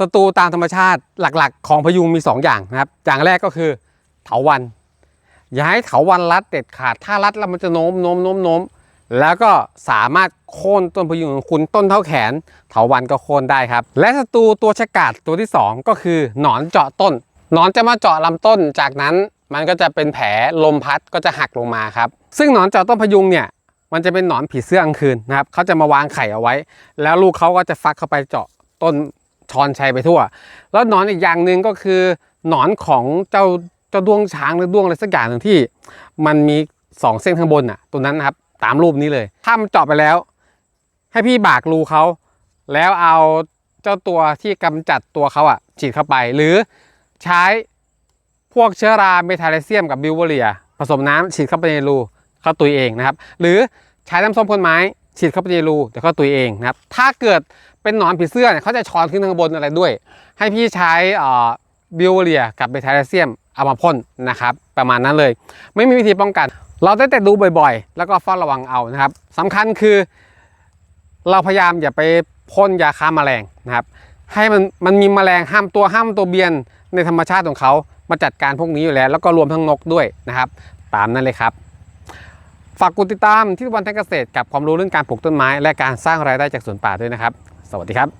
ศัตรูตามธรรมชาติหลักๆ ของพยุงมี 2 อย่างนะครับอย่างแรกก็คือเถาวันอย่าให้เถาวันรัดเด็ดขาดถ้ารัดแล้วมันจะโน้มโน้มโน้มโน้มแล้วก็สามารถโค่นต้นพยุงของคุณต้นเท่าแขน เถาวันก็โค่นได้ครับ และศัตรูตัวฉกาจตัวที่ 2 ก็คือหนอนเจาะต้น หนอนจะมาเจาะลำต้น จากนั้นมันก็จะเป็นแผลลมพัดก็จะหักลงมาครับ ซึ่งหนอนเจาะต้นพยุงเนี่ยมันจะเป็นหนอนผีเสื้อกลางคืนนะครับเขาจะมาวางไข่เอาไว้ แล้วลูกเขาก็จะฟักเข้าไปเจาะต้น ชอนชัยไปทั่ว แล้วหนอนอีกอย่างหนึ่งก็คือหนอนของเจ้าเจ้าดวงช้างหรือดวงอะไรสักอย่างหนึ่งที่ มันมีสองเส้นข้างบนน่ะตัวนั้นนะครับตามรูปนี้เลย ถ้ามันเจาะไปแล้ว ให้พี่บากรูเขาแล้วเอาเจ้าตัวที่กำจัดตัวเขาอะฉีดเข้าไป หรือใช้พวกเชื้อราเมทาเลเซียมกับบิวเวอเรีย ผสมน้ำฉีดเข้าไปในรูเข้าตุยเองนะครับ หรือใช้น้ำส้มคนไม้ฉีดเข้าไปในรูเดี๋ยวเข้าตุยเองนะครับ ถ้าเกิด เป็นหนอนผีเสื้อเนี่ยเขาจะช้อนขึ้นข้างบนอะไรด้วย ให้พี่ใช้บิวเวอรียกับเมทาเลเซียมเอามาพ่นนะครับ ประมาณนั้นเลย ไม่มีวิธีป้องกัน เราได้แต่ดูบ่อยๆ แล้วก็เฝ้าระวังเอานะครับสำคัญคือ เราพยายามอย่าไปพ่นยาฆ่าแมลงนะครับ ให้มันมันมีแมลงห้ามตัวห้ามตัวเบียนในธรรมชาติของเขามาจัดการพวกนี้อยู่แล้ว แล้วก็รวมทั้งนกด้วยนะครับ ตามนั้นเลยครับ ฝากกดติดตามที่วันแทนเกษตรกับความรู้เรื่องการปลูกต้นไม้ และการสร้างรายได้จากสวนป่าด้วยนะครับ สวัสดีครับ